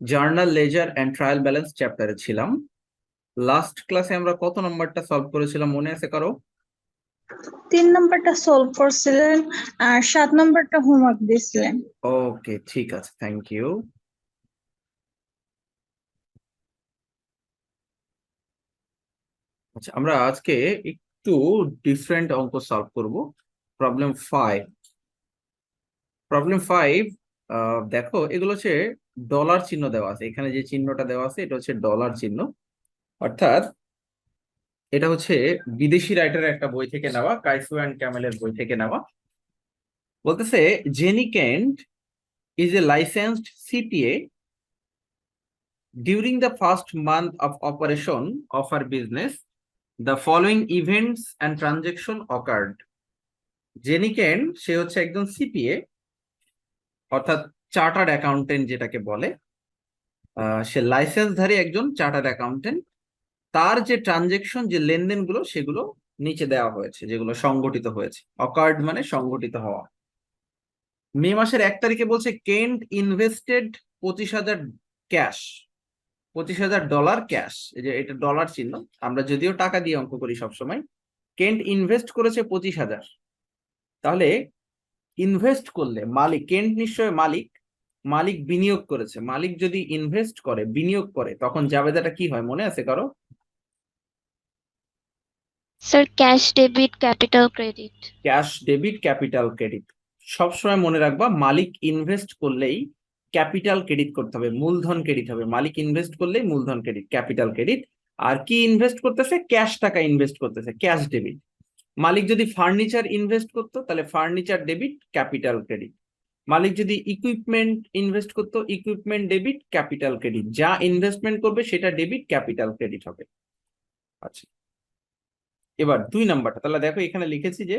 Journal ledger and trial balance চ্যাপ্টারে ছিলাম। Last ক্লাসে আমরা কত নম্বরটা সলভ করেছিলাম মনে আছে কারও? তিন নাম্বারটা সলভ করছিলেন আর সাত নাম্বারটা হোমওয়ার্ক দিছিলেন ওকে ঠিক আছে থ্যাংক ইউ। আচ্ছা আমরা আজকে একটু ডিফারেন্ট অঙ্ক সলভ করব। প্রবলেম ফাইভ প্রবলেম ফাইভ দেখো এগুলো হচ্ছে ডলার চিহ্ন দেওয়া আছে। এখানে যে চিহ্নটা দেওয়া আছে, এটা হচ্ছে ডলার চিহ্ন। অর্থাৎ এটা হচ্ছে বিদেশি রাইটারের একটা বই থেকে নেওয়া কাইফু অ্যান্ড ক্যামেলের বই থেকে নেওয়া। বলতেছে Jenny Kent is a licensed CPA During the first month of operation of her business the following events and transaction occurred Jenny Kent সে হচ্ছে একজন সিপিএ অর্থাৎ চার্টার্ড অ্যাকাউন্টেন্ট যেটাকে বলে সে লাইসেন্সধারী একজন চার্টার্ড অ্যাকাউন্টেন্ট তার যে ট্রানজেকশন যে লেনদেনগুলো, সেগুলো নিচে দেওয়া হয়েছে, যেগুলো সংগঠিত হয়েছে। অকার্ড মানে সংগঠিত হওয়া। মে মাসের এক তারিখে বলছে কেন্ট ইনভেস্টেড পঁচিশ হাজার ক্যাশ পঁচিশ হাজার ডলার ক্যাশ এই যে এটা ডলার চিহ্ন, আমরা যদিও টাকা দিয়ে অঙ্ক করি সবসময়। কেন্ট ইনভেস্ট করেছে পঁচিশ হাজার। তাহলে ইনভেস্ট করলে মালিক কেন্ট নিশ্চয় মালিক মালিক বিনিয়োগ করেছে মালিক যদি ইনভেস্ট করে বিনিয়োগ করে তখন জাবেদাটা কি হয় মনে আছে কারও? Sir cash debit capital credit cash debit capital credit সবসময় মনে রাখবা মালিক ইনভেস্ট করলেই ক্যাপিটাল ক্রেডিট করতে হবে মূলধন ক্রেডিট হবে। মালিক ইনভেস্ট করলেই মূলধন ক্রেডিট ক্যাপিটাল ক্রেডিট আর কি ইনভেস্ট করতেছে? ক্যাশ টাকা ইনভেস্ট করতেছে ক্যাশ ডেবিট মালিক যদি ফার্নিচার ইনভেস্ট করতো তাহলে ফার্নিচার ডেবিট ক্যাপিটাল ক্রেডিট মালিক যদি ইকুইপমেন্ট ইনভেস্ট করতো ইকুইপমেন্ট ডেবিট ক্যাপিটাল ক্রেডিট যা ইনভেস্টমেন্ট করবে, সেটা ডেবিট ক্যাপিটাল ক্রেডিট হবে। আচ্ছা। এবার দুই নাম্বারটা, তাহলে দেখো এখানে লিখেছি যে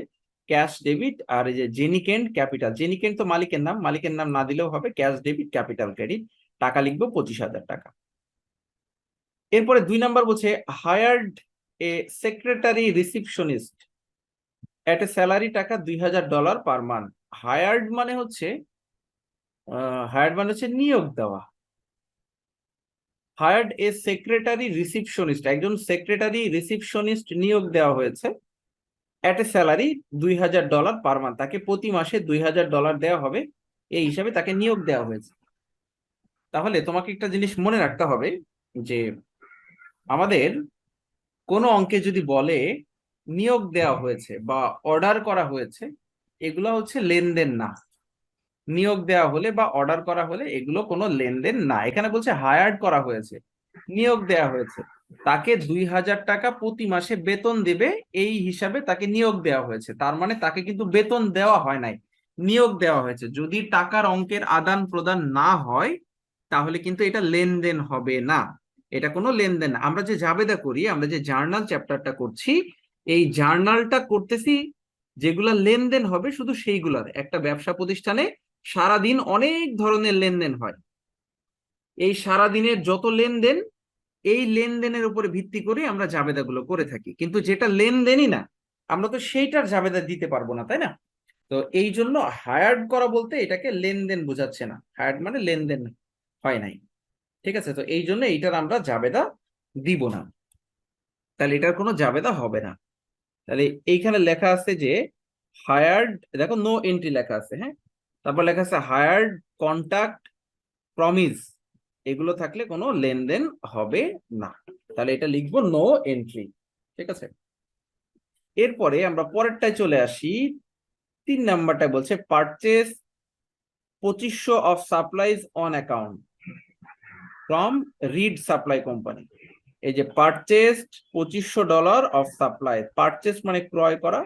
ক্যাশ ডেবিট আর এই যে জেনিকেন্ট ক্যাপিটাল জেনিকেন্ট তো মালিকের নাম মালিকের নাম না দিলেও হবে ক্যাশ ডেবিট ক্যাপিটাল ক্রেডিট টাকা লিখব পঁচিশ হাজার টাকা। এরপরে দুই নাম্বার বলছে hired a secretary receptionist at a salary টাকা দুই হাজার ডলার পার মান্থ হায়ার্ড মানে হচ্ছে হায়ার্ড মানে হচ্ছে নিয়োগ দেওয়া। হায়ার্ড এ সেক্রেটারি রিসিপশনিস্ট একজন সেক্রেটারি রিসিপশনিস্ট নিয়োগ দেওয়া হয়েছে অ্যাট এ স্যালারি দুই হাজার ডলার পার মান্থ তাকে প্রতি মাসে দুই হাজার ডলার দেওয়া হবে, এই হিসাবে তাকে নিয়োগ দেওয়া হয়েছে। তাহলে তোমাকে একটা জিনিস মনে রাখতে হবে যে, আমাদের কোনো অঙ্কে যদি বলে নিয়োগ দেওয়া হয়েছে বা অর্ডার করা হয়েছে এগুলো হচ্ছে লেনদেন না। নিয়োগ দেওয়া হলে বা অর্ডার করা হলে এগুলো কোনো লেনদেন না। এখানে বলছে হায়ার্ড করা হয়েছে, নিয়োগ দেওয়া হয়েছে। তাকে দুই হাজার টাকা প্রতি মাসে বেতন দেবে, এই হিসাবে তাকে নিয়োগ দেওয়া হয়েছে। তার মানে তাকে কিন্তু বেতন দেওয়া হয় নাই, নিয়োগ দেওয়া হয়েছে। যদি টাকার অঙ্কের আদান প্রদান না হয়, তাহলে কিন্তু এটা লেনদেন হবে না। এটা কোনো লেনদেন আমরা যে জাবেদা করি, আমরা যে জার্নাল চ্যাপ্টারটা করছি, এই জার্নালটা করতেছি যেগুলা লেনদেন হবে শুধু সেইগুলার। একটা ব্যবসা প্রতিষ্ঠানে সারাদিন অনেক ধরনের লেনদেন হয়। এই সারাদিনের যত লেনদেন, এই লেনদেনের উপরে ভিত্তি করে আমরা জাবেদাগুলো করে থাকি। কিন্তু যেটা লেনদেনই না, আমরা তো সেইটার জাবেদা দিতে পারব না, তাই না? তো এই জন্য হায়ার্ড করা বলতে এটাকে লেনদেন বোঝাচ্ছে না। হায়ার্ড মানে লেনদেন হয় নাই। ঠিক আছে? তো এই জন্য এইটার আমরা জাবেদা দিব না। তাহলে এটার কোনো জাবেদা হবে না। তাহলে এইখানে লেখা আছে যে হায়ার্ড দেখো নো এন্ট্রি লেখা আছে হ্যাঁ? তারপর লেখা আছে হায়ার্ড কন্টাক্ট প্রমিস এগুলো থাকলে কোনো লেনদেন হবে না। তাহলে এটা লিখব নো এন্ট্রি ঠিক আছে? এরপরে আমরা পরেরটায় চলে আসি, তিন নাম্বারটা বলছে পারচেস পঁচিশশো of supplies on account from Reed supply company এই যে পারচেসড পঁচিশশো ডলার অফ সাপ্লাই পারচেস মানে ক্রয় করা,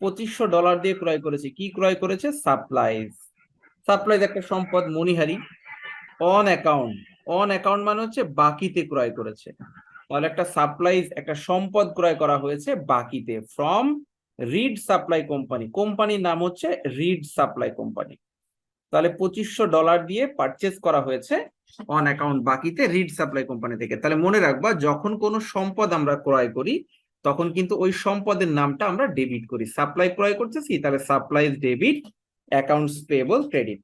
পঁচিশশো ডলার দিয়ে ক্রয় করেছে। কি ক্রয় করেছে? সাপ্লাইজ সাপ্লাইজ একটা সম্পদ মনিহারি অন অ্যাকাউন্ট অন অ্যাকাউন্ট মানে হচ্ছে বাকিতে ক্রয় করেছে। তাহলে একটা সাপ্লাইজ একটা সম্পদ ক্রয় করা হয়েছে বাকিতে ফ্রম রিড সাপ্লাই কোম্পানি কোম্পানির নাম হচ্ছে রিড সাপ্লাই কোম্পানি তাহলে পঁচিশশো ডলার দিয়ে পারচেস করা হয়েছে অন অ্যাকাউন্ট বাকিতে রিড সাপ্লাই কোম্পানি থেকে। তাহলে মনে রাখবা, যখন কোনো সম্পদ আমরা ক্রয় করি, তখন কিন্তু ওই সম্পদের নামটা আমরা ডেবিট করি। সাপ্লাই ক্রয় করতেছি, তাহলে supplies debit accounts payable credit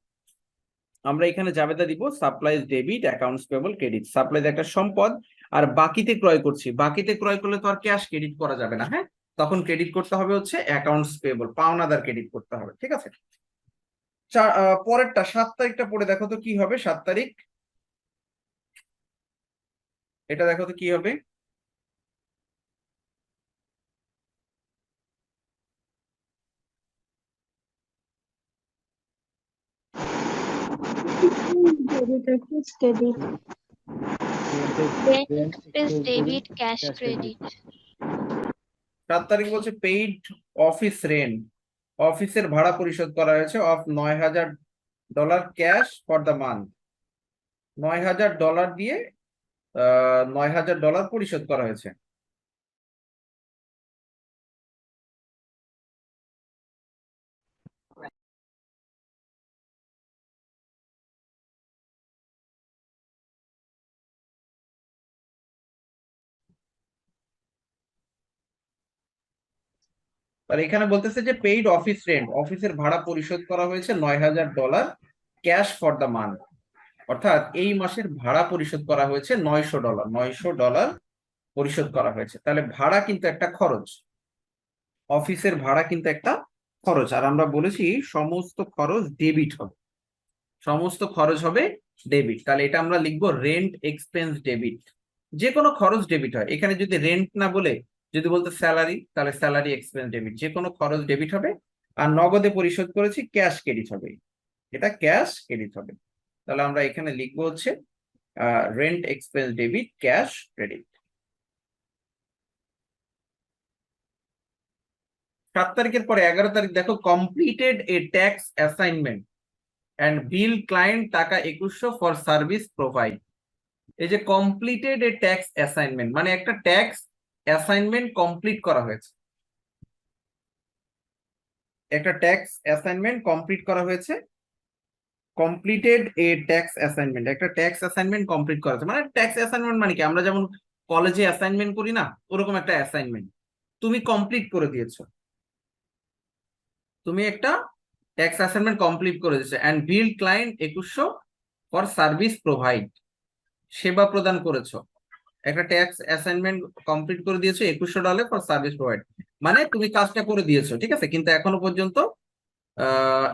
আমরা এখানে জাবেদা দিব supplies debit accounts payable credit supplies একটা সম্পদ, আর বাকিতে ক্রয় করছি। বাকিতে ক্রয় করলে তো আর ক্যাশ ক্রেডিট করা যাবে না হ্যাঁ? তখন ক্রেডিট করতে হবে হচ্ছে অ্যাকাউন্টস পেবল পাওনাদার ক্রেডিট করতে হবে, ঠিক আছে? পরেরটা সাত তারিখটা পড়ে দেখো তো কি হবে সাত তারিখ। এটা দেখো তো কি হবে. সাত তারিখ বলছে পেইড অফিস রেন্ট অফিসের ভাড়া পরিশোধ করা হয়েছে অফ নয় হাজার dollar cash for the month. নয় হাজার ডলার দিয়ে নয় হাজার ডলার পরিশোধ করা হয়েছে। আর এখানে বলতেছে যে পেইড অফিস রেন্ট অফিসের ভাড়া পরিশোধ করা হয়েছে নয় হাজার dollar cash for the month অর্থাৎ এই মাসের ভাড়া পরিশোধ করা হয়েছে নয়শো ডলার নয়শো ডলার পরিশোধ করা হয়েছে। তাহলে ভাড়া কিন্তু একটা খরচ, অফিসের ভাড়া কিন্তু একটা খরচ। আর আমরা বলেছি সমস্ত খরচ ডেবিট হবে, সমস্ত খরচ হবে ডেবিট তাহলে এটা আমরা লিখব রেন্ট এক্সপেন্স ডেবিট যে কোনো খরচ ডেবিট হয়। এখানে যদি রেন্ট না বলে যদি বলতো স্যালারি তাহলে স্যালারি এক্সপেন্স ডেবিট যে কোনো খরচ ডেবিট হবে, আর নগদে পরিশোধ করেছি ক্যাশ ক্রেডিট হবে। এটা ক্যাশ ক্রেডিট হবে। তাহলে আমরা এখানে লিখব হচ্ছে rent expense debit cash credit সাত তারিখের পরে, এগারো তারিখ, দেখো completed a tax assignment and bill client টাকা একুশশো ফর সার্ভিস প্রোভাইড এই যে কমপ্লিটেড এ ট্যাক্স অ্যাসাইনমেন্ট মানে একটা ট্যাক্স অ্যাসাইনমেন্ট কমপ্লিট করা হয়েছে। একটা ট্যাক্স অ্যাসাইনমেন্ট কমপ্লিট করা হয়েছে। Completed a tax assignment. একটা ট্যাক্স অ্যাসাইনমেন্ট কমপ্লিট করা হয়েছে। মানে ট্যাক্স অ্যাসাইনমেন্ট মানে কি? আমরা যেমন কলেজে অ্যাসাইনমেন্ট করি না, ওরকম একটা অ্যাসাইনমেন্ট। তুমি কমপ্লিট করে দিয়েছ। তুমি একটা ট্যাক্স অ্যাসাইনমেন্ট কমপ্লিট করে দিয়েছ। অ্যান্ড বিল ক্লায়েন্ট একুশশো ফর সার্ভিস প্রোভাইড। সেবা প্রদান করেছ। একটা ট্যাক্স অ্যাসাইনমেন্ট কমপ্লিট করে দিয়েছ, একুশশো ডলার ফর সার্ভিস প্রোভাইড মানে তুমি কাজটা করে দিয়েছ, ঠিক আছে? কিন্তু এখনও পর্যন্ত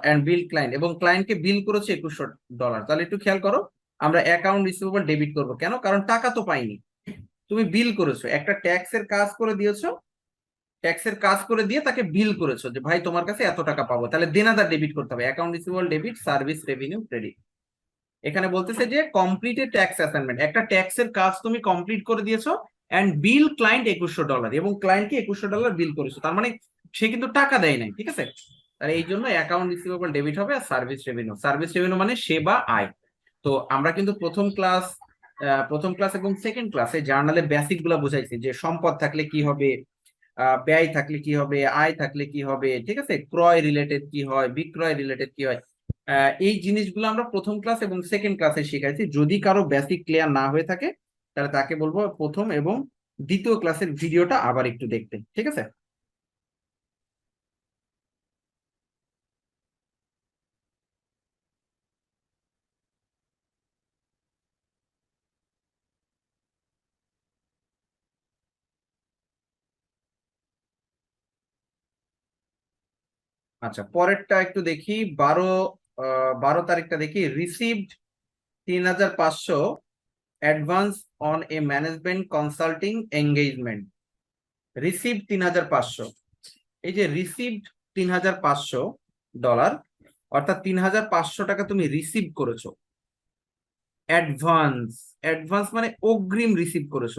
অ্যান্ড বিল ক্লায়েন্ট এবং ক্লায়েন্টকে বিল করেছে একুশশো ডলার তাহলে একটু খেয়াল করো, আমরা অ্যাকাউন্ট রিসিভেবল ডেবিট করব। কেন? কারণ টাকা তো পাইনি। তুমি বিল করেছ, একটা ট্যাক্সের কাজ করে দিয়েছ ট্যাক্সের কাজ করে দিয়ে তাকে বিল করেছ যে, ভাই, তোমার কাছে এত টাকা পাবো। তাহলে দেনাদার ডেবিট করতে হবে। Account receivable debit service revenue credit এখানে বলতেছে যে কমপ্লিটেড ট্যাক্স অ্যাসাইনমেন্ট একটা ট্যাক্সের কাজ তুমি কমপ্লিট করে দিয়েছ অ্যান্ড বিল ক্লায়েন্ট একুশশো ডলার এবং ক্লায়েন্টকে একুশশো ডলার বিল করেছ। তার মানে সে কিন্তু টাকা দেয় নাই, ঠিক আছে? তাহলে এই জন্য অ্যাকাউন্ট রিসিভেবল ডেবিট হবে আর সার্ভিস রেভিনিউ সার্ভিস রেভিনিউ মানে সেবা, আয়। তো আমরা কিন্তু প্রথম ক্লাস প্রথম ক্লাস এবং সেকেন্ড ক্লাসে জার্নালে বেসিকগুলা বুঝাইছি যে সম্পদ থাকলে কি হবে ব্যয় থাকলে কি হবে, আয় থাকলে কি হবে, ঠিক আছে? ক্রয় রিলেটেড কি হয়, বিক্রয় রিলেটেড কি হয় এই জিনিসগুলো আমরা প্রথম ক্লাস এবং সেকেন্ড ক্লাসে শিখাইছি। যদি কারও বেসিক ক্লিয়ার না হয়ে থাকে, তাহলে তাকে বলব প্রথম এবং দ্বিতীয় ক্লাসের ভিডিওটা আবার একটু দেখতে, ঠিক আছে? আচ্ছা পরেরটা একটু দেখি। বারো বারো তারিখটা দেখি। রিসিভড তিন হাজার পাঁচশো advance on a management consulting engagement receive তিন হাজার পাঁচশো। এই যে রিসিভড তিন হাজার পাঁচশো ডলার অর্থাৎ তিন হাজার পাঁচশো টাকা তুমি রিসিভ করেছ। অ্যাডভান্স অ্যাডভান্স মানে অগ্রিম রিসিভ করেছ।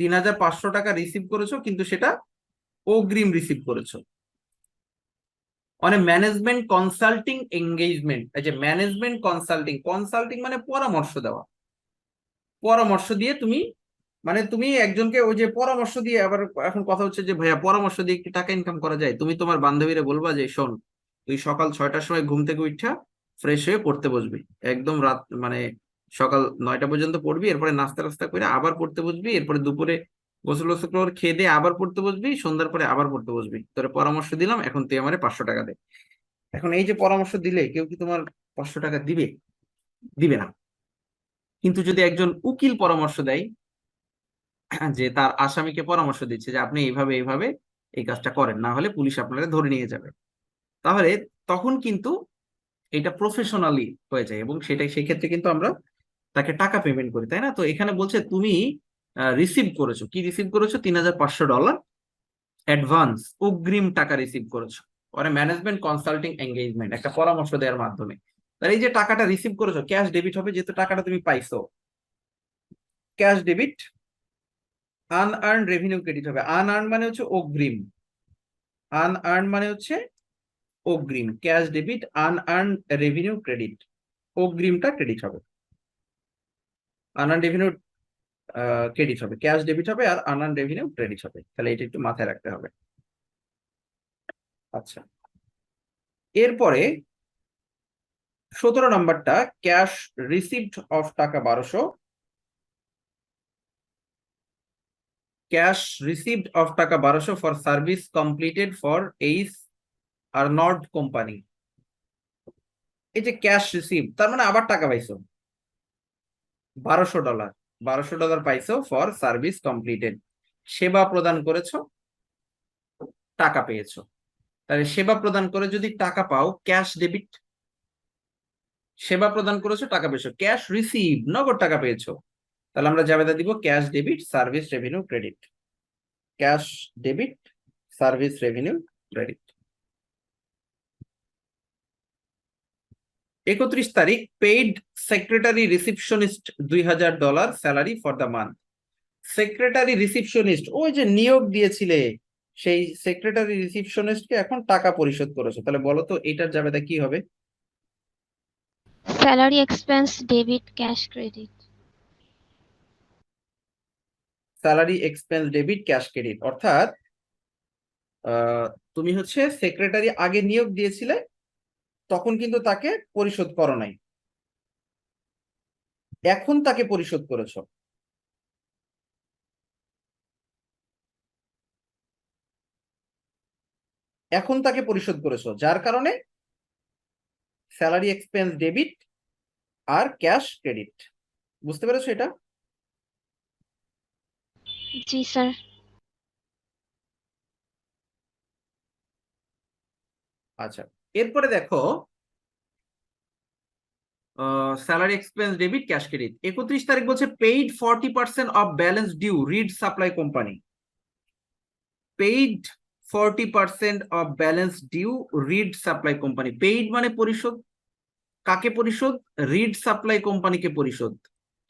তিন হাজার পাঁচশো টাকা রিসিভ করেছ, কিন্তু সেটা অগ্রিম রিসিভ করেছ। এ ম্যানেজমেন্ট কনসাল্টিং এঙ্গেজমেন্ট যে ম্যানেজমেন্ট কনসাল্টিং কনসাল্টিং মানে পরামর্শ দেওয়া। পরামর্শ দিয়ে তুমি মানে তুমি একজনকে ওই যে পরামর্শ দিয়ে আবার এখন কথা হচ্ছে যে, ভাইয়া, পরামর্শ দিয়ে কি টাকা ইনকাম করা যায়? তুমি তোমার বান্ধবীরা বলবা যে, শোন, তুই সকাল ছয়টার সময় ঘুম থেকে উঠা ফ্রেশ হয়ে পড়তে বসবি। একদম রাত মানে সকাল নয়টা পর্যন্ত পড়বি, এরপরে নাস্তা টাস্তা করে আবার পড়তে বসবি, এরপরে দুপুরে গোসল গোসল করে, খেয়ে দিয়ে আবার পড়তে বসবি, সন্ধ্যার পরে আবার পড়তে বসবি। তোর পরামর্শ দিলাম, এখন তুই আমার পাঁচশো টাকা দে। এখন এই যে পরামর্শ দিলে কেউ কি তোমার পাঁচশো টাকা দিবে? দিবে না। কিন্তু যদি একজন উকিল পরামর্শ দেয়, যে তার আসামিকে পরামর্শ দিচ্ছে যে আপনি এইভাবে এইভাবে এই কাজটা করেন, না হলে পুলিশ আপনারা ধরে নিয়ে যাবে। তাহলে তখন কিন্তু এটা প্রফেশনালি হয়ে যায় এবং সেটাই, সেক্ষেত্রে কিন্তু আমরা তাকে টাকা পেমেন্ট করি, তাই না? তো এখানে বলছে তুমি রিসিভ করেছ। কি রিসিভ করেছ? তিন হাজার পাঁচশো ডলার অ্যাডভান্স অগ্রিম টাকা রিসিভ করেছ। পরে ম্যানেজমেন্ট কনসাল্টিং এঙ্গেজমেন্ট একটা পরামর্শ দেওয়ার মাধ্যমে। তাহলে এই যে টাকাটা রিসিভ করেছ ক্যাশ ডেবিট হবে, যেহেতু টাকাটা তুমি পাইছো। Cash debit unearned revenue credit হবে। আনআর্ন মানে হচ্ছে অগ্রিম। আনআর্ন মানে হচ্ছে অগ্রিম। Cash debit unearned revenue credit অগ্রিমটা credit হবে। আনআর্ন রেভিনিউ ক্রেডিট হবে। ক্যাশ ডেবিট হবে আর আনআর্ন রেভিনিউ ক্রেডিট হবে। তাহলে এটা একটু মাথায় রাখতে হবে। আচ্ছা। এরপরে সতেরো নাম্বারটা ক্যাশ রিসিভড অফ টাকা বারোশো। ক্যাশ রিসিভড অফ টাকা বারোশো for service completed for Ace R Knott company এই যে ক্যাশ রিসিভ তার মানে আবার টাকা পাইছো। বারোশো ডলার বারোশো ডলার পাইছো ফর সার্ভিস কমপ্লিটেড সেবা প্রদান করেছ, টাকা পেয়েছ। তাহলে সেবা প্রদান করে যদি টাকা পাও ক্যাশ ডেবিট সেবা প্রদান করেছ, টাকা পেয়েছ। ক্যাশ রিসিভ নগদ টাকা পেয়েছ। তাহলে আমরা জাবেদা দিব cash debit service revenue credit cash debit service revenue credit একত্রিশ তারিখ পেইড সেক্রেটারি রিসিপশনিস্ট দুই হাজার dollar salary for the month secretary receptionist ওই যে নিয়োগ দিয়েছিলে সেই সেক্রেটারি রিসিপশনিস্টকে এখন টাকা পরিশোধ করেছ। তাহলে বলো তো এটার জাবেদা কি হবে? Salary expense debit cash credit. Salary expense debit cash credit অর্থাৎ তুমি হচ্ছে সেক্রেটারি আগে নিয়োগ দিয়েছিলে তখন কিন্তু তাকে পরিশোধ করো নাই। এখন তাকে পরিশোধ করেছ। এখন তাকে পরিশোধ করেছ যার কারণে স্যালারি এক্সপেন্স ডেবিট আর ক্যাশ ক্রেডিট বুঝতে পেরেছ এটা? জি স্যার আচ্ছা। এরপরে দেখো salary expense debit cash credit একত্রিশ তারিখ বলছে paid forty percent of balance due Reed supply company paid forty percent of balance due Reed supply company paid মানে পরিশোধ? কাকে পরিশোধ? রিড সাপ্লাই কোম্পানিকে পরিশোধ।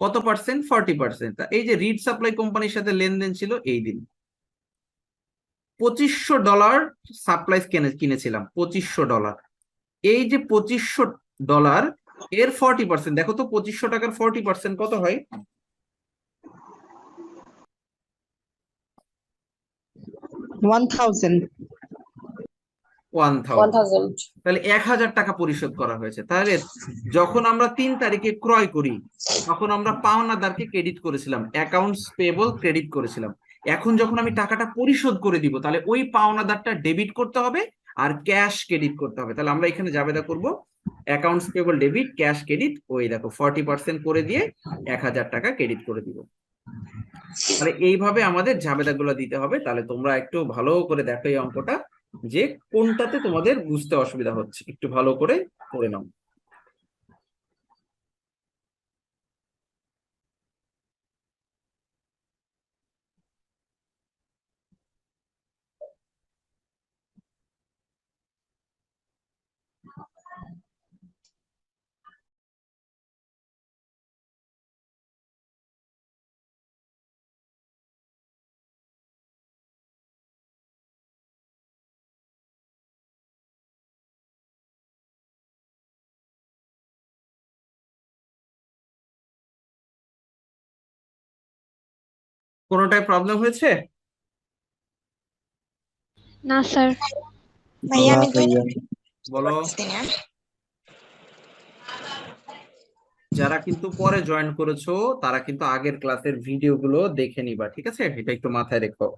কত পার্সেন্ট ফর্টি পার্সেন্ট এই যে রিড সাপ্লাই কোম্পানির সাথে লেনদেন ছিল এই দিন। পঁচিশশো ডলার সাপ্লাইস কিনে কিনেছিলাম পঁচিশশো ডলার এই যে পঁচিশশো ডলার এর ফর্টি পার্সেন্ট দেখো তো পঁচিশশো টাকার ফর্টি পার্সেন্ট কত হয়? তাহলে এক হাজার টাকা পরিশোধ করা হয়েছে। তাহলে যখন আমরা তিন তারিখে ক্রয় করি তখন আমরা পাওনাদারকে ক্রেডিট করেছিলাম অ্যাকাউন্টস পেবল ক্রেডিট করেছিলাম। এখন যখন আমি টাকাটা পরিশোধ করে দিব, তাহলে ওই পাওনাদারটা ডেবিট করতে হবে আর ক্যাশ ক্রেডিট করতে হবে। তাহলে আমরা এখানে জাবেদা করব accounts payable debit cash credit ওই দেখো ফর্টি পার্সেন্ট করে দিয়ে এক হাজার টাকা ক্রেডিট করে দিব। তাহলে এইভাবে আমাদের ঝামেলাগুলো দিতে হবে। তাহলে তোমরা একটু ভালো করে দেখো এই অঙ্কটা, যে কোনটাতে তোমাদের বুঝতে অসুবিধা হচ্ছে। একটু ভালো করে করে নাও। কোনোটায় প্রবলেম হয়েছে? না স্যার ভাইয়া আমি বলো। যারা কিন্তু পরে জয়েন করেছ তারা কিন্তু আগের ক্লাসের ভিডিওগুলো দেখে নিবা ঠিক আছে? এটা একটু মাথায় রেখো।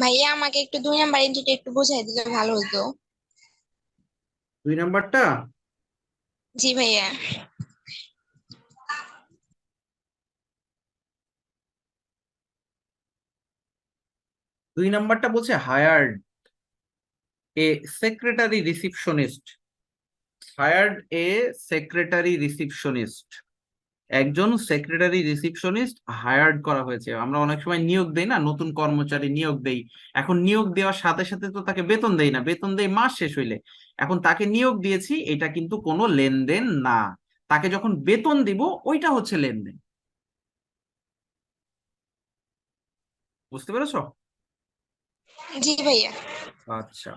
ভাইয়া আমাকে একটু দুই নাম্বার এন্ট্রিটা একটু বোঝাই দিলে ভালো হতো দুই নাম্বারটা? জি ভাইয়া। দুই নাম্বারটা বলছে hired a secretary receptionist hired a secretary receptionist একজন সেক্রেটারি রিসিপশনিস্ট হায়ার্ড করা হয়েছে। আমরা অনেক সময় নিয়োগ দেই না নতুন কর্মচারী নিয়োগ দেই। এখন নিয়োগ দেওয়ার সাথে সাথে তো তাকে বেতন দেই না বেতন দেই মাস শেষ হইলে। এখন তাকে নিয়োগ দিয়েছি এটা কিন্তু কোনো লেনদেন না। তাকে যখন বেতন দিব ওইটা হচ্ছে লেনদেন। বুঝতে পেরেছ? জি ভাইয়া। আচ্ছা।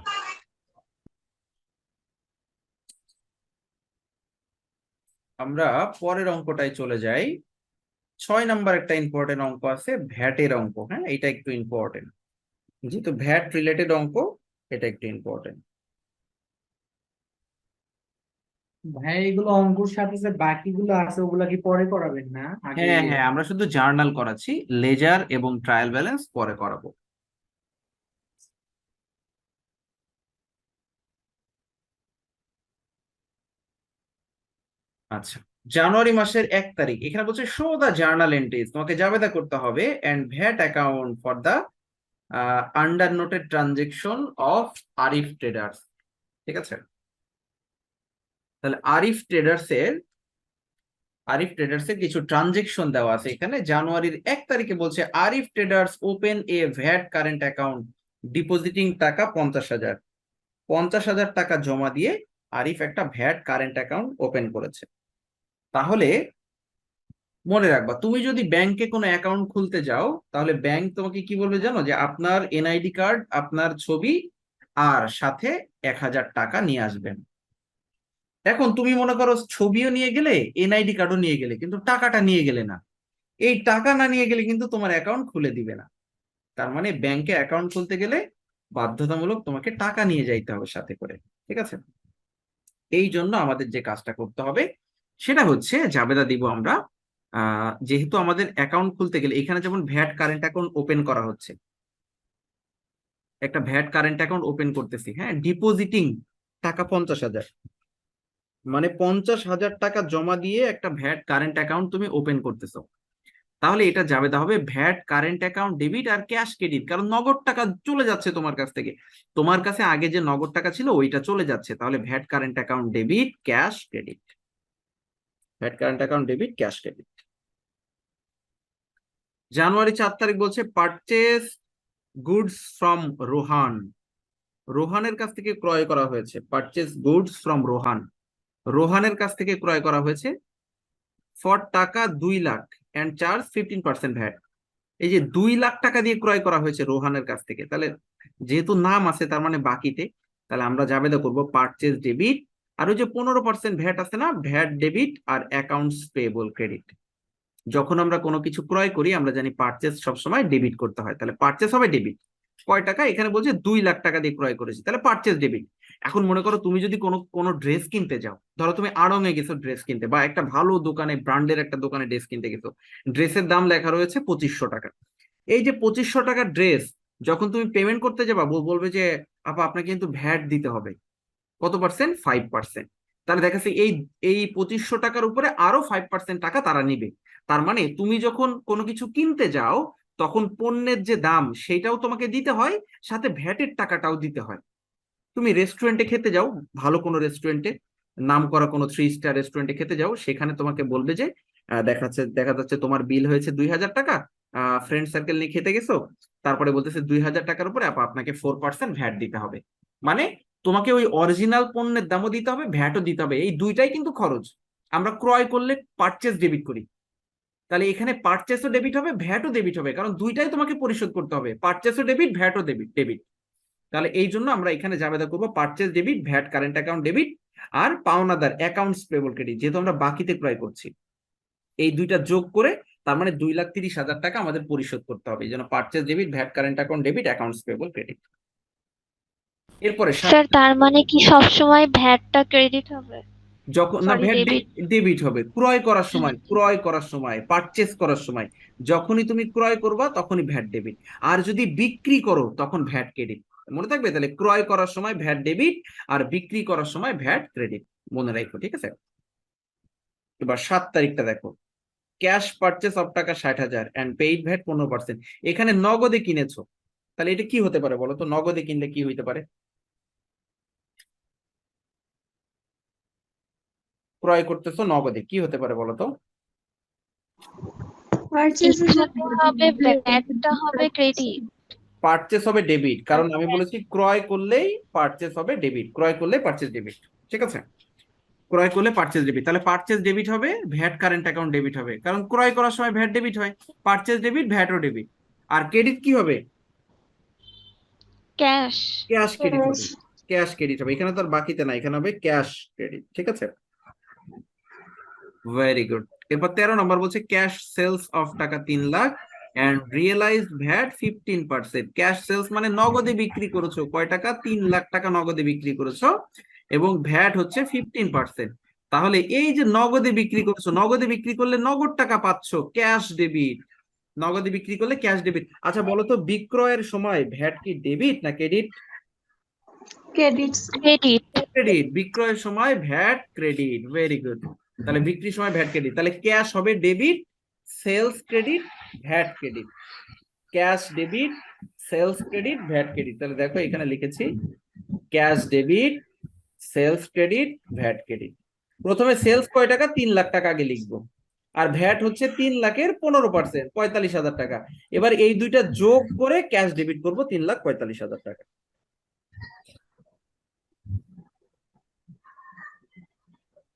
আমরা পরের অঙ্কটায় চলে যাই। ছয় নাম্বার একটা ইম্পর্টেন্ট অঙ্ক আছে ভ্যাটের অঙ্ক হ্যাঁ? এটা একটু ইম্পর্টেন্ট যেহেতু ভ্যাট রিলেটেড অঙ্ক এটা একটু ইম্পর্টেন্ট ভাই এগুলো অঙ্কুর সাথে যে বাকিগুলো আছে ওগুলা কি পরে করাবেন না? হ্যাঁ হ্যাঁ আমরা শুধু জার্নাল করাচ্ছি লেজার এবং ট্রায়াল ব্যালেন্স পরে করাবো। আচ্ছা জানুয়ারি মাসের এক তারিখ। এখানে বলছে শো দা জার্নাল এন্ট্রিজ তোমাকে জাবেদা করতে হবে and VAT account for the under noted transaction of Arif Traders ঠিক আছে? তাহলে আরিফ ট্রেডার্স এর আরিফ ট্রেডার্স এর কিছু ট্রানজেকশন দেওয়া আছে এখানে। জানুয়ারির এক তারিখে বলছে Arif Traders open a VAT current account depositing টাকা পঞ্চাশ হাজার। পঞ্চাশ হাজার টাকা জমা দিয়ে আরিফ একটা ভ্যাট কারেন্ট অ্যাকাউন্ট ওপেন করেছে। তাহলে মনে রাখবা, তুমি যদি ব্যাংকে কোনো অ্যাকাউন্ট খুলতে যাও, তাহলে ব্যাংক তোমাকে কি বলবে জানো? যে আপনার এনআইডি কার্ড আপনার ছবি আর সাথে এক হাজার টাকা নিয়ে আসবেন। এখন তুমি মনে করো ছবিও নিয়ে গেলে এনআইডি কার্ডও নিয়ে গেলে, কিন্তু টাকাটা নিয়ে গেলে না। এই টাকা না নিয়ে গেলে কিন্তু তোমার অ্যাকাউন্ট খুলে দিবে না। তার মানে ব্যাংকে অ্যাকাউন্ট খুলতে গেলে বাধ্যতামূলক তোমাকে টাকা নিয়ে যাইতে হবে সাথে করে। ঠিক আছে? এই জন্য আমাদের যে কাজটা করতে হবে সেটা হচ্ছে জাবেদা দিব আমরা যেহেতু আমাদের অ্যাকাউন্ট খুলতে গেলে, এখানে যেমন ভ্যাট কারেন্ট অ্যাকাউন্ট ওপেন করা হচ্ছে, একটা ভ্যাট কারেন্ট অ্যাকাউন্ট ওপেন করতেছি হ্যাঁ ডিপোজিটিং টাকা পঞ্চাশ হাজার। মানে পঞ্চাশ হাজার টাকা জমা দিয়ে একটা ভ্যাট কারেন্ট অ্যাকাউন্ট তুমি ওপেন করতেছো। তাহলে এটা জাবেদা হবে ভ্যাট কারেন্ট অ্যাকাউন্ট ডেবিট আর ক্যাশ ক্রেডিট কারণ নগদ টাকা চলে যাচ্ছে তোমার কাছ থেকে। তোমার কাছে আগে যে নগদ টাকা ছিল, ওইটা চলে যাচ্ছে। তাহলে VAT current account debit cash credit VAT current account debit cash credit January চার তারিখ বলছে পারচেস গুডস ফ্রম রোহান রোহানের কাছ থেকে ক্রয় করা হয়েছে পারচেস গুডস ফ্রম রোহান রোহানের কাছ থেকে ক্রয় করা হয়েছে ফর টাকা দুই lakh and charge fifteen percent VAT এই যে দুই লাখ টাকা দিয়ে ক্রয় করা হয়েছে রোহানের কাছ থেকে, তাহলে যেহেতু নাম আছে, তার মানে বাকিতে, তাহলে আমরা জাবেদা করব পারচেস ডেবিট আর ওই যে পনেরো পার্সেন্ট ভ্যাট আছে না, ভ্যাট, ডেবিট আর অ্যাকাউন্টস পেয়েবল ক্রেডিট। যখন আমরা কোনো কিছু ক্রয় করি, আমরা জানি পারচেজ সবসময় ডেবিট করতে হয়। তাহলে পারচেজ হবে ডেবিট। কয় টাকা? এখানে বলছে দুই লাখ টাকা দিয়ে ক্রয় করেছি। তাহলে পারচেজ ডেবিট। এখন মনে করো তুমি যদি কোনো কোনো ড্রেস কিনতে যাও, ধরো তুমি আড়ং এ গেছো ড্রেস কিনতে বা একটা ভালো দোকানে, ব্র্যান্ডের একটা দোকানে ড্রেস কিনতে গেছো, ড্রেসের দাম লেখা রয়েছে পঁচিশশো টাকা। এই যে পঁচিশশো টাকার ড্রেস, যখন তুমি পেমেন্ট করতে যাবা, বল- বলবে যে, আপা, আপনাকে কিন্তু ভ্যাট দিতে হবে। কত পার্সেন্ট ফাইভ পার্সেন্ট তাহলে দেখা যাচ্ছে এই এই পঁচিশশো টাকার উপরে আরও ফাইভ পার্সেন্ট টাকা তারা নিবে। তার মানে তুমি যখন কোনো কিছু কিনতে যাও, তখন পণ্যের যে দাম, সেটাও তোমাকে দিতে হয়, সাথে ভ্যাটের টাকাটাও দিতে হয়। তুমি রেস্টুরেন্টে খেতে যাও, ভালো কোনো রেস্টুরেন্টে নাম করা কোনো থ্রি স্টার রেস্টুরেন্টে খেতে যাও, সেখানে তোমাকে বলবে যে দেখা যাচ্ছে দেখা যাচ্ছে তোমার বিল হয়েছে দুই হাজার টাকা ফ্রেন্ড সার্কেল নিয়ে খেতে গেছো, তারপরে বলতেছে দুই হাজার টাকার উপরে আপা, আপনাকে ফোর পার্সেন্ট ভ্যাট দিতে হবে। মানে তোমাকে ওই অরিজিনাল পণ্যের দামও দিতে হবে ভ্যাটও দিতে হবে। এই দুইটাই কিন্তু খরচ। আমরা ক্রয় করলে পারচেস ডেবিট করি। তাহলে এখানে পারচেসও ডেবিট হবে ভ্যাটও ডেবিট হবে। কারণ দুইটাই তোমাকে পরিশোধ করতে হবে। পারচেসও ডেবিট ভ্যাটও ডেবিট ডেবিট তাহলে এই জন্য আমরা এখানে জাবেদা করব purchase debit VAT current account debit আর পাওনাদার অ্যাকাউন্টস পেবল ক্রেডিট যেহেতু আমরা বাকিতে ক্রয় করছি। এই দুইটা যোগ করে তার মানে দুই লাখ তিরিশ হাজার টাকা আমাদের পরিশোধ করতে হবে। জন্য purchase debit VAT current account debit accounts payable credit এরপরে স্যার তার মানে কি সব সময় ভ্যাটটা ক্রেডিট হবে? যখন না ভ্যাট ডেবিট হবে। ক্রয় করার সময় ক্রয় করার সময় পারচেস করার সময় যখনই তুমি ক্রয় করবা তখনই ভ্যাট ডেবিট আর যদি বিক্রি করো তখন ভ্যাট ক্রেডিট মনে থাকবে? তাহলে ক্রয় করার সময় ভ্যাট ডেবিট আর বিক্রি করার সময় ভ্যাট ক্রেডিট মনে রাখো ঠিক আছে? এবার সাত তারিখটা দেখো। ক্যাশ পারচেস অফ টাকা ষাট হাজার অ্যান্ড পেইড ভ্যাট পনেরো পার্সেন্ট এখানে নগদে কিনেছো। তাহলে এটা কি হতে পারে বলো তো? নগদে কিনলে কি হইতে পারে? ক্রয় করতেছো নগদে কি হতে পারে বলো তো পারচেস হবে ডেবিট কারণ আমি বলেছি ক্রয় করলেই পারচেস হবে ডেবিট ক্রয় করলে পারচেস ডেবিট ঠিক আছে? ক্রয় করলে পারচেস ডেবিট তাহলে পারচেস ডেবিট হবে ভ্যাট কারেন্ট অ্যাকাউন্ট ডেবিট হবে কারণ ক্রয় করার সময় ভ্যাট ডেবিট হয় পারচেস ডেবিট ভ্যাটও ডেবিট আর ক্রেডিট কি হবে? ক্যাশ ক্যাশ ক্রেডিট হবে ক্যাশ ক্রেডিট হবে এখানে তো আর বাকিতে না এখানে হবে ক্যাশ ক্রেডিট ঠিক আছে? ভেরি গুড এরপর তেরো নম্বর বলছে ক্যাশ সেলস অফ টাকা তিন lakh and realized VAT fifteen percent cash sales মানে নগদে বিক্রি করেছ কয় টাকা? তিন লাখ টাকা নগদে বিক্রি করেছ এবং ভ্যাট হচ্ছে ফিফটিন পার্সেন্ট তাহলে এই যে নগদে বিক্রি করছ নগদে বিক্রি করলে নগদ টাকা পাচ্ছো ক্যাশ ডেবিট নগদে বিক্রি করলে ক্যাশ ডেবিট আচ্ছা বলো তো বিক্রয়ের সময় ভ্যাট কি ডেবিট না ক্রেডিট ক্রেডিট ক্রেডিট বিক্রয়ের সময় ভ্যাট ক্রেডিট ভেরি গুড তাহলে বিক্রির সময় ভ্যাট ক্রেডিট। তাহলে ক্যাশ হবে debit sales credit VAT credit. Cash debit sales credit VAT credit. তাহলে দেখো এখানে লিখেছি cash debit sales credit VAT credit. প্রথমে সেলস কয় টাকা? তিন লাখ টাকা আগে লিখব। আর ভ্যাট হচ্ছে তিন লাখের পনেরো পার্সেন্ট পঁয়তাল্লিশ হাজার টাকা। এবার এই দুইটা যোগ করে ক্যাশ ডেবিট করব তিন লাখ পঁয়তাল্লিশ হাজার টাকা।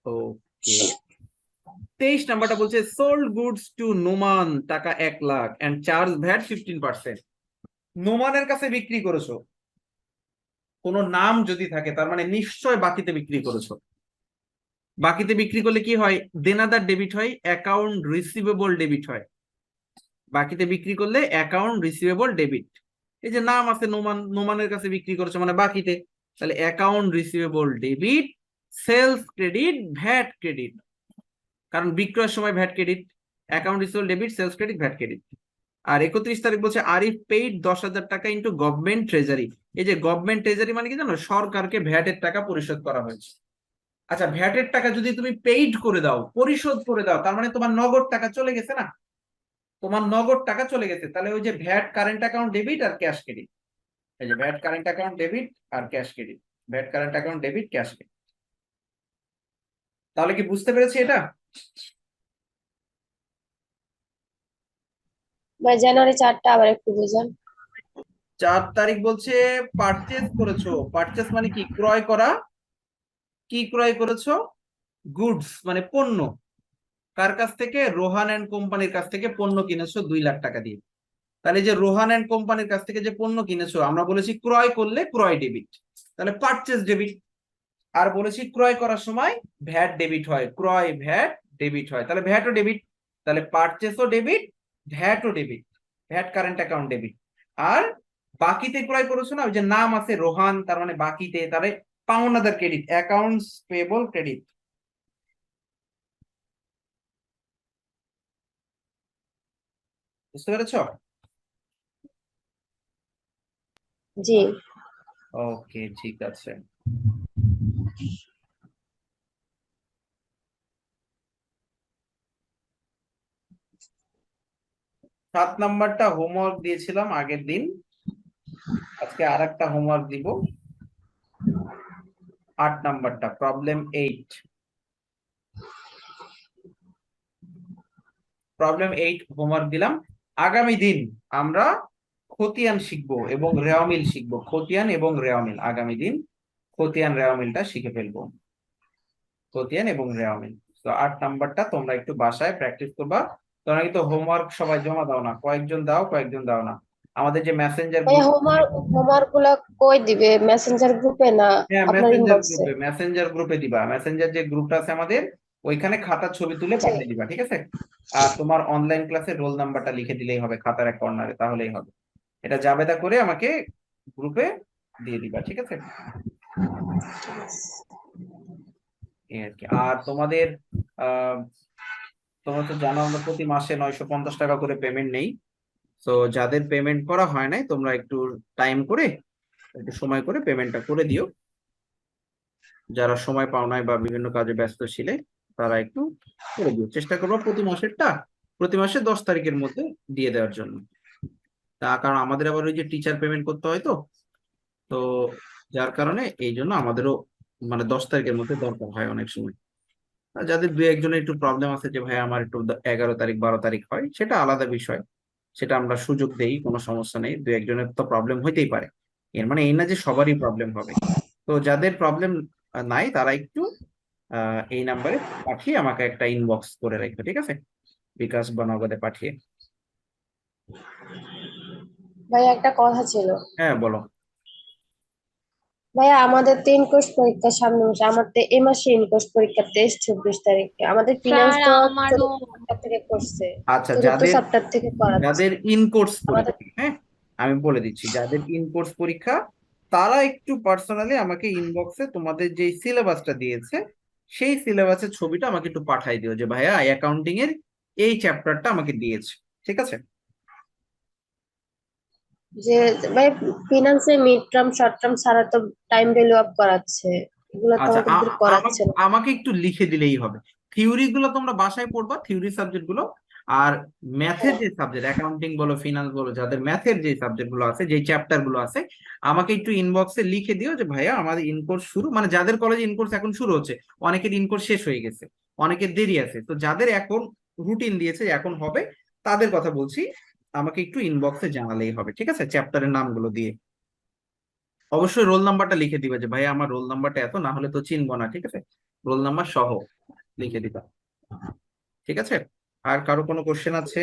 ওকে তেইশ নাম্বারটা বলছে সোল্ড গুডস টু নোমান টাকা এক lakh and charge VAT fifteen percent নোমানের কাছে বিক্রি করেছ। কোনো নাম যদি থাকে, তার মানে নিশ্চয় বাকিতে বিক্রি করেছ। বাকিতে বিক্রি করলে কি হয়? দেনাদার ডেবিট হয় অ্যাকাউন্ট রিসিভেবল ডেবিট হয়। বাকিতে বিক্রি করলে অ্যাকাউন্ট রিসিভেবল ডেবিট এই যে নাম আছে নোমান নোমানের কাছে বিক্রি করেছ মানে বাকিতে। তাহলে account receivable debit sales credit VAT credit কারণ বিক্রয়ের সময় VAT credit account receivable debit sales credit VAT credit আর একত্রিশ তারিখ বলছে আরিফ পেইড দশ হাজার টাকা ইন্টু গভর্নমেন্ট ট্রেজারি এই যে গভর্নমেন্ট ট্রেজারি মানে কি জানো? সরকারকে ভ্যাটের টাকা পরিশোধ করা হয়েছে। আচ্ছা ভ্যাটের টাকা যদি তুমি পেইড করে দাও, পরিশোধ করে দাও, তার মানে তোমার নগদ টাকা চলে গেছে না? তোমার নগদ টাকা চলে গেছে। তাহলে ওই যে ভ্যাট কারেন্ট অ্যাকাউন্ট ডেবিট আর ক্যাশ ক্রেডিট এই যে ভ্যাট কারেন্ট অ্যাকাউন্ট ডেবিট আর cash credit VAT current account debit cash credit তাহলে কি বুঝতে পেরেছি এটা? জানুয়ারি চারটা আবার একটু বুঝান। চার তারিখ বলছে পারচেজ করেছ। পারচেজ মানে কি? ক্রয় করা। কি ক্রয় করেছ? গুডস মানে পণ্য। কার কাছ থেকে? রোহান অ্যান্ড কোম্পানির কাছ থেকে পণ্য কিনেছো দুই লাখ টাকা দিয়ে। তাহলে যে রোহান অ্যান্ড কোম্পানির কাছ থেকে যে পণ্য কিনেছো আমরা বলেছি ক্রয় করলে ক্রয় ডেবিট তাহলে পারচেজ ডেবিট আর বলেছি ক্রয় করার সময় ভ্যাট ডেবিট হয়। ক্রয় ভ্যাট ডেবিট হয়। তাহলে ভ্যাটও ডেবিট তাহলে পারচেসও debit ভ্যাটও debit VAT current account debit. আর বাকিতে ক্রয় করেছ না ওই যে নাম আছে রোহান তার মানে বাকিতে তাহলে পাওনাদার ক্রেডিট অ্যাকাউন্টস পেবল ক্রেডিট। বুঝতে পেরেছ? জি। ওকে ঠিক আছে। সাত নাম্বারটা হোমওয়ার্ক দিয়েছিলাম আগের দিন। আজকে আর একটা হোমওয়ার্ক দিব। আট নাম্বারটা problem eight problem eight homework দিলাম। আগামী দিন আমরা খতিয়ান শিখব এবং রেওয়ামিল শিখব। খতিয়ান এবং রেওয়ামিল আগামী দিন। খতিয়ান রেওয়ামিলটা শিখে ফেলব। খতিয়ান এবং রেওয়ামিল তো আট নাম্বারটা তোমরা একটু বাসায় প্র্যাকটিস করবা। তোমরা কিন্তু হোমওয়ার্ক সবাই জমা দাও না। কয়েকজন দাও কয়েকজন দাও না। আমাদের যে মেসেঞ্জার হোমওয়ার্ক হোমওয়ার্কগুলা কই দিবে? মেসেঞ্জার গ্রুপে না হ্যাঁ মেসেঞ্জার গ্রুপে মেসেঞ্জার গ্রুপে দিবা। মেসেঞ্জার যে গ্রুপটা আছে আমাদের ওইখানে খাতার ছবি তুলে পাঠিয়ে দিবা ঠিক আছে? আর তোমার অনলাইন ক্লাসের রোল নাম্বারটা লিখে দিলেই হবে খাতার এক কর্নারে তাহলেই হবে। এটা জাবেদা করে আমাকে গ্রুপে দিয়ে দিবা ঠিক আছে? এই আর কি? আর তোমাদের তোমরা তো জানো আমরা প্রতি মাসে নয়শো পঞ্চাশ টাকা করে পেমেন্ট নেই। তো যাদের পেমেন্ট করা হয় নাই, তোমরা একটু টাইম করে, একটু সময় করে পেমেন্টটা করে দিও। যারা সময় পাও নাই বা বিভিন্ন কাজে ব্যস্ত ছিলে, তারা একটু করে দিও। চেষ্টা করব প্রতি মাসেরটা, প্রতি মাসে দশ তারিখের মধ্যে দিয়ে দেওয়ার জন্য। তা কারণ আমাদের আবার ওই যে টিচার পেমেন্ট করতে হয় তো। তো যার কারণে এই জন্য আমাদেরও মানে দশ তারিখের মধ্যে দরকার হয় অনেক সময়। যাদের দু একজনের একটু প্রবলেম আছে যে ভাই আমার একটু এগারো তারিখ বারো তারিখ হয় সেটা আলাদা বিষয়। সেটা আমরা সুযোগ দেই কোনো সমস্যা নেই। দু একজনের তো প্রবলেম হইতেই পারে। এর মানে এই না যে সবারই প্রবলেম হবে। তো যাদের প্রবলেম নাই তারা একটু আহ, এই নাম্বারে পাঠিয়ে আমাকে একটা ইনবক্স করে রাখবে ঠিক আছে? বিকাশ বা নগদে পাঠিয়ে। ভাই একটা কথা ছিল। হ্যাঁ বলো। ভাইয়া আমাদের তো ইনকোর্স পরীক্ষা সামনে মাসে আমার তো এই মাসে ইনকোর্স পরীক্ষা তেইশ চব্বিশ তারিখে। আমাদের ফিনান্স তো সপ্তাহ থেকে করছে। আচ্ছা যাদের সপ্তাহ থেকে করাচ্ছে যাদের ইন কোর্স পরীক্ষা হ্যাঁ আমি বলে দিচ্ছি যাদের ইন কোর্স পরীক্ষা তারা একটু পার্সোনালি আমাকে ইনবক্সে তোমাদের যে সিলেবাসটা দিয়েছে সেই সিলেবাসের ছবিটা আমাকে একটু পাঠাই দিও যে ভাইয়া অ্যাকাউন্টিং এর এই চ্যাপ্টারটা আমাকে দিয়েছে। ঠিক আছে? যে ভাই ফিনান্সে মিড টার্ম শর্ট টার্ম ছাড়া তো টাইম ভ্যালু আপ করাচ্ছে। এগুলো তো আচ্ছা আমাদের করাচ্ছে না। আমাকে একটু লিখে দিলেই হবে। থিওরি গুলো তোমরা বাসায় পড়বা থিওরি সাবজেক্টগুলো। আর ম্যাথের যে সাবজেক্ট অ্যাকাউন্টিং বলো ফিনান্স বলো যাদের ম্যাথের যে সাবজেক্টগুলো আছে যে চ্যাপ্টারগুলো আছে আমাকে একটু ইনবক্সে লিখে দিও যে ভাইয়া আমাদের ইনকোর্স শুরু মানে যাদের কলেজে ইনকোর্স এখন শুরু হচ্ছে অনেকের ইনকোর্স শেষ হয়ে গেছে অনেকের দেরি আছে। তো যাদের এখন রুটিন দিয়েছে এখন হবে তাদের কথা বলছি। আমাকে একটু ইনবক্সে জানালেই হবে, ঠিক আছে? চ্যাপ্টারের নামগুলো দিয়ে। অবশ্যই রোল নাম্বারটা লিখে দিবে যে, ভাই, আমার রোল নাম্বারটা এত, না হলে তো চিনবো না ঠিক আছে? রোল নাম্বার সহ লিখে দিবা। ঠিক আছে? আর কারও কোনো কোশ্চেন আছে?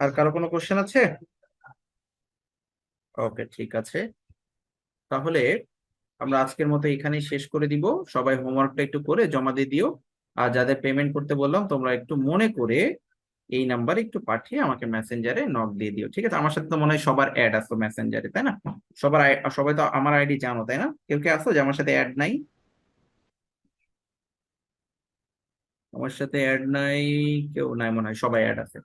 আর কারও কোনো কোশ্চেন আছে? ওকে, ঠিক আছে। তাহলে আমরা আজকের মতো এখানেই শেষ করে দিব। সবাই হোমওয়ার্কটা একটু করে জমা দিয়ে দিও। আর যাদের পেমেন্ট করতে বললাম, তোমরা একটু মনে করে এই নাম্বারে একটু পাঠিয়ে আমাকে মেসেঞ্জারে নক দিয়ে দিও। ঠিক আছে? আমার সাথে তো মনে হয় সবার অ্যাড আসতো মেসেঞ্জারে তাই না? সবার সবাই তো আমার আইডি জানো, তাই না? কেউ কে আসো যে আমার সাথে অ্যাড নাই? আমার সাথে অ্যাড নাই, কেউ নাই মনে হয়, সবাই অ্যাড আছে।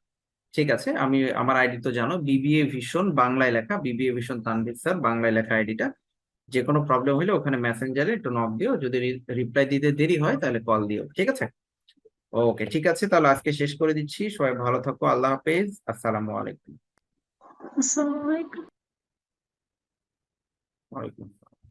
ঠিক আছে আমি আমার আইডি তো জানো বিবিএ ভীষণ বাংলায় লেখা বিবিএ ভীষণ তানভীর স্যার বাংলায় লেখা আইডিটা যে কোনো প্রবলেম হলে ওখানে মেসেঞ্জারে একটু নক দিও যদি রিপ্লাই দিতে দেরি হয় তাহলে কল দিও ঠিক আছে? ওকে ঠিক আছে তাহলে আজকে শেষ করে দিচ্ছি সবাই ভালো থাকো আল্লাহ হাফেজ আসসালামু আলাইকুম। আসসালামু আলাইকুম। ওয়ালাইকুম